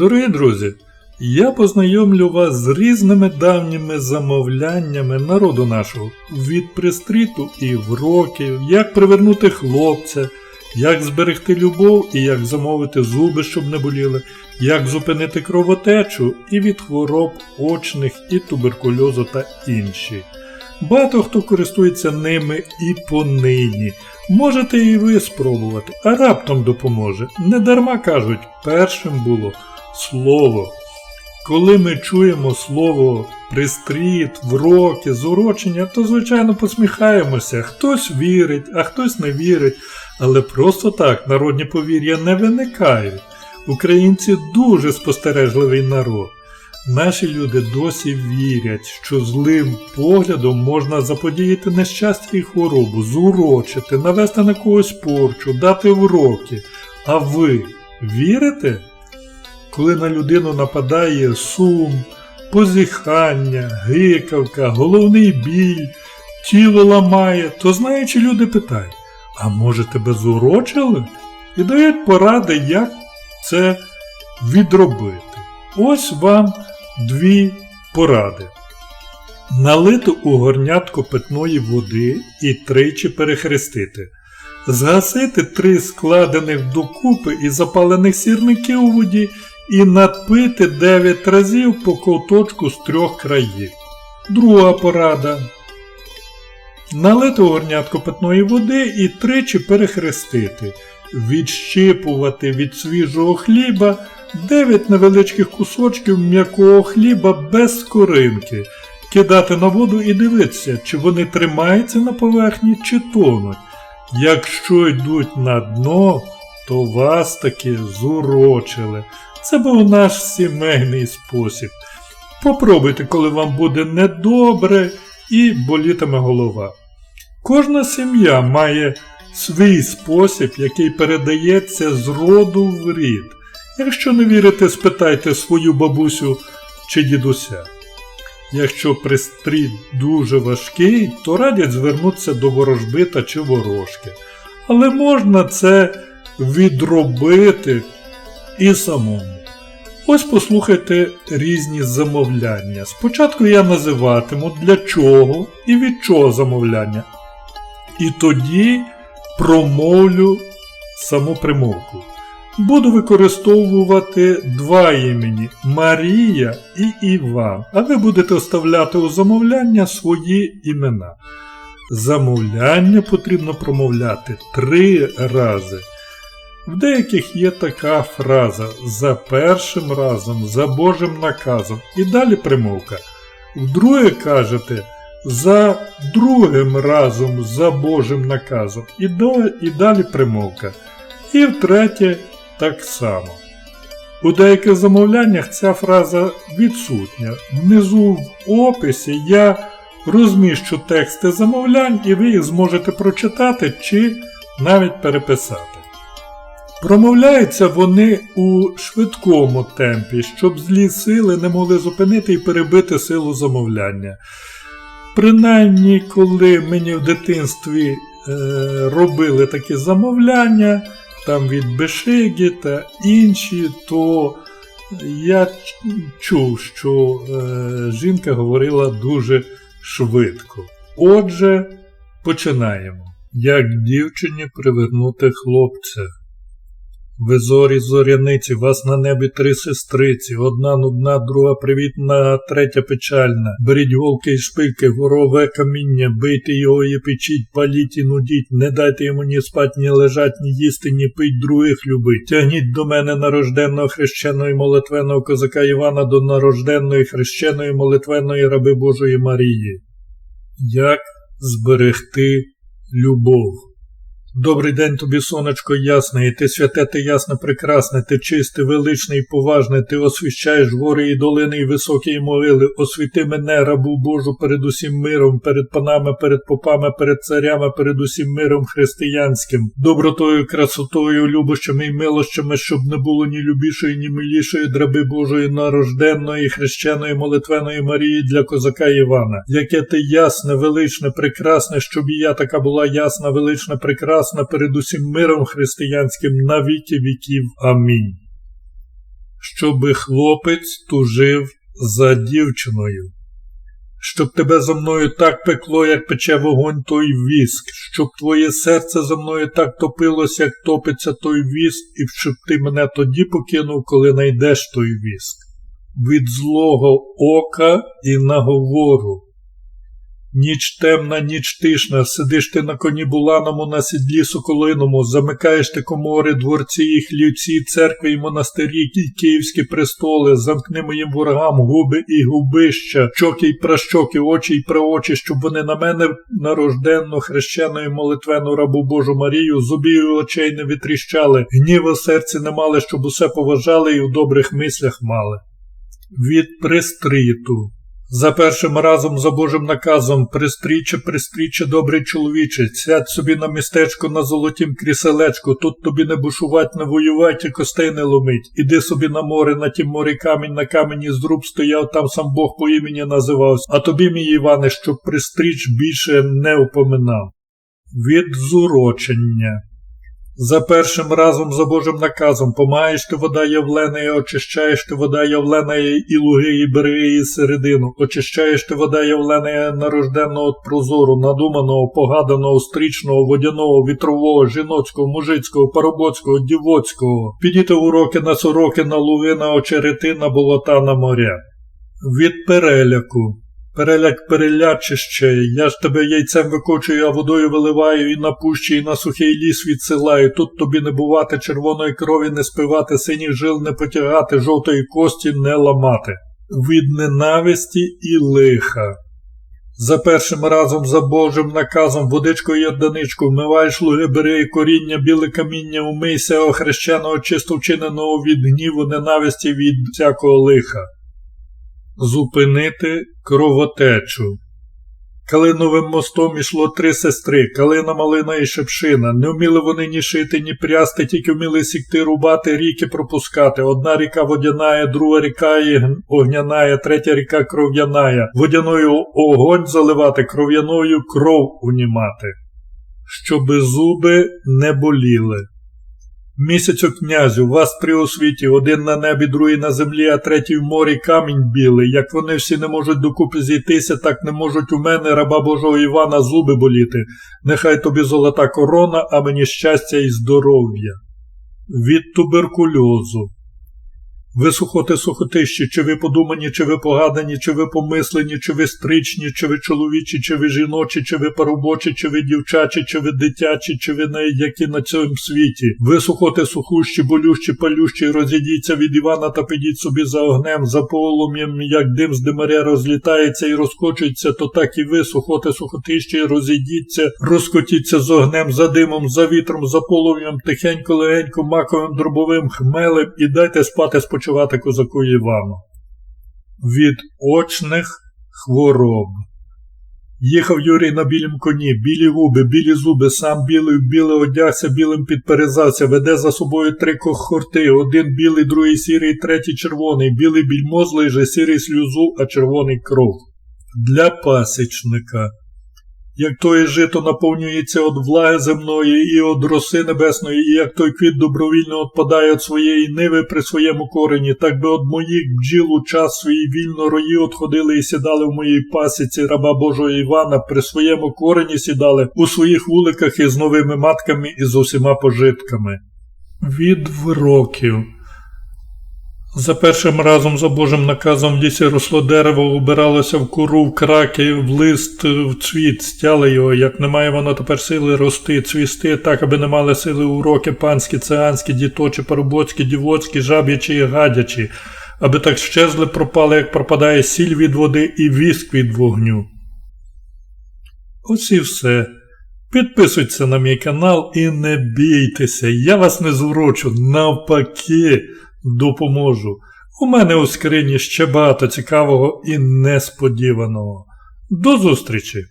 Дорогі друзі, я познайомлю вас з різними давніми замовляннями народу нашого від пристріту і вроків, як привернути хлопця, як зберегти любов і як замовити зуби, щоб не боліли, як зупинити кровотечу і від хвороб очних і туберкульозу та інші. Багато хто користується ними і понині. Можете і ви спробувати, а раптом допоможе. Недарма кажуть, першим було слово. Коли ми чуємо слово пристріт, вроки, зурочення, то звичайно посміхаємося. Хтось вірить, а хтось не вірить. Але просто так народні повір'я не виникають. Українці дуже спостережливий народ. Наші люди досі вірять, що злим поглядом можна заподіяти нещастя і хворобу, зурочити, навести на когось порчу, дати уроки. А ви вірите? Коли на людину нападає сум, позіхання, гикавка, головний біль, тіло ламає, то знаючи люди питають, а може тебе зурочили? І дають поради, як це відробити. Ось вам дві поради. Налити у горнятку питної води і тричі перехрестити. Згасити три складених докупи і запалених сірників у воді і напити 9 разів по ковточку з трьох країв. Друга порада. Налити у горнятку питної води і тричі перехрестити. Відщипувати від свіжого хліба 9 невеличких кусочків м'якого хліба без скоринки, кидати на воду і дивитися, чи вони тримаються на поверхні, чи тонуть. Якщо йдуть на дно, то вас таки зурочили. Це був наш сімейний спосіб. Попробуйте, коли вам буде недобре і болітиме голова. Кожна сім'я має свій спосіб, який передається з роду в рід. Якщо не вірите, спитайте свою бабусю чи дідуся. Якщо пристрій дуже важкий, то радять звернутися до ворожбита чи ворожки. Але можна це відробити і самому. Ось послухайте різні замовляння. Спочатку я називатиму для чого і від чого замовляння. І тоді промовлю саму примовку. Буду використовувати два імені Марія і Іван, а ви будете вставляти у замовляння свої імена. Замовляння потрібно промовляти три рази. В деяких є така фраза за першим разом, за Божим наказом і далі примовка. Вдруге кажете за другим разом за Божим наказом і, до, і далі примовка. І втретє так само. У деяких замовляннях ця фраза відсутня. Внизу в описі я розміщу тексти замовлянь і ви їх зможете прочитати чи навіть переписати. Промовляються вони у швидкому темпі, щоб злі сили не могли зупинити і перебити силу замовляння. Принаймні, коли мені в дитинстві е, робили такі замовляння, там від Бешигі та інші, то я чув, що е, жінка говорила дуже швидко. Отже, починаємо. Як дівчині привернути хлопця. Ви зорі зоряниці, вас на небі три сестриці, одна нудна, друга привітна, третя печальна. Беріть голки й шпильки, горове каміння, бийте його і печіть, паліть і нудіть, не дайте йому ні спать, ні лежать, ні їсти, ні пить, других любить. Тягніть до мене нарожденного хрещеного молитвеного козака Івана до нарожденної хрещеної молитвеної раби Божої Марії. Як зберегти любов? Добрий день тобі, сонечко ясне, і ти святе, ти ясне, прекрасне, ти чисте, величне і поважне, ти освіщаєш гори і долини, і високі і могили, освіти мене, рабу Божу, перед усім миром, перед панами, перед попами, перед царями, перед усім миром християнським, добротою, красотою, любощами і милощами, щоб не було ні любішої, ні милішої драби Божої нарожденної, хрещеної молитвеної Марії для козака Івана, яке ти ясне, величне, прекрасне, щоб і я така була ясна, велична, прекрасна перед усім миром християнським на віки віків. Амінь. щоби хлопець тужив за дівчиною. Щоб тебе за мною так пекло, як пече вогонь той віск, щоб твоє серце за мною так топилося, як топиться той віск, і щоб ти мене тоді покинув, коли найдеш той віск. Від злого ока і наговору. Ніч темна, ніч тишна, сидиш ти на коні буланому на сідлі соколиному, замикаєш ти комори, дворці і хлівці, церкви і монастирі, і київські престоли, замкни моїм ворогам губи і губища, чоки й пращоки, очі й праочі, щоб вони на мене нарожденно, хрещену і молитвену рабу Божу Марію, зубів очей не витріщали, гніву серці не мали, щоб усе поважали і в добрих мислях мали. Від пристріту. За першим разом за Божим наказом пристріче, пристріче, добрий чоловіче, сядь собі на містечко на золотім кріселечку, тут тобі не бушувать, не воювать і костей не ломить. Іди собі на море, на тім морі камінь, на камені зруб стояв, там сам Бог по імені називався, а тобі, мій Іване, щоб пристріч більше не упоминав. Від зурочення. За першим разом за Божим наказом помаєш ти вода Явленея, очищаєш ти вода Явленея і луги, і береги, і середину, очищаєш ти вода Явленея нарожденного прозору, надуманого, погаданого, стрічного, водяного, вітрового, жіноцького, мужицького, парубоцького, дівоцького, підіти уроки на сороки, на луги, на очерети, на болота, на моря. Від переляку. Переляк перелячище, я ж тебе яйцем викочую, а водою виливаю і на пущі, і на сухий ліс відсилаю. Тут тобі не бувати, червоної крові не спивати, синіх жил не потягати, жовтої кості не ламати. Від ненависті і лиха. За першим разом за Божим наказом водичкою ядданичку вмиваєш луги, бери коріння, біле каміння, умийся, охрещеного, чисто вчиненого від гніву, ненависті від всякого лиха зупинити кровотечу. Калиновим мостом ішло три сестри Калина, Малина і Шепшина. Не вміли вони ні шити, ні прясти, тільки вміли сікти, рубати, ріки пропускати. Одна ріка водяная, друга ріка огняная, третя ріка кров'яная. Водяною огонь заливати, кров'яною кров унімати. Щоби зуби не боліли. Місяцю князю, вас три у світі, один на небі, другий на землі, а третій в морі камінь білий. Як вони всі не можуть докупи зійтися, так не можуть у мене, раба Божого Івана, зуби боліти. Нехай тобі золота корона, а мені щастя і здоров'я. Від туберкульозу. Ви сухоти сухотищі, чи ви подумані, чи ви погадані, чи ви помислені, чи ви стричні, чи ви чоловічі, чи ви жіночі, чи ви парубочі, чи ви дівчачі, чи ви дитячі, чи ви не на цьому світі. Ви сухоти сухущі, болющі, палющі, розійдіться від Івана та підіть собі за огнем, за полум'ям, як дим з димаря розлітається і розкочується, то так і ви, сухоти сухотищі, розійдіться, розкотіться з огнем, за димом, за вітром, за полум'ям, тихенько, легенько, маковим дробовим хмелем і дайте спати спочатку спочивати козаку Івану. Від очних хвороб. Їхав Юрій на білім коні, білі губи, білі зуби, сам білий, білий одягся, білим підперезався, веде за собою три кохорти, один білий, другий сірий, третій червоний, білий більмозлий же сірий сльозу, а червоний кров. Для пасічника як тоє жито наповнюється від влаги земної і від роси небесної, і як той квіт добровільно відпадає від своєї ниви при своєму корені, так би од моїх бджіл у час свій вільно рої отходили і сідали в моїй пасіці раба Божого Івана, при своєму корені сідали у своїх вуликах із новими матками і з усіма пожитками. Від вироків. За першим разом за Божим наказом в лісі росло дерево, убиралося в кору, в краки, в лист, в цвіт, стяли його, як немає воно тепер сили рости, цвісти, так, аби не мали сили уроки панські, циганські, діточі, парубоцькі, дівоцькі, жаб'ячі і гадячі, аби так щезли пропали, як пропадає сіль від води і віск від вогню. Ось і все. Підписуйтесь на мій канал і не бійтеся, я вас не зурочу, навпаки допоможу. У мене у скрині ще багато цікавого і несподіваного. До зустрічі!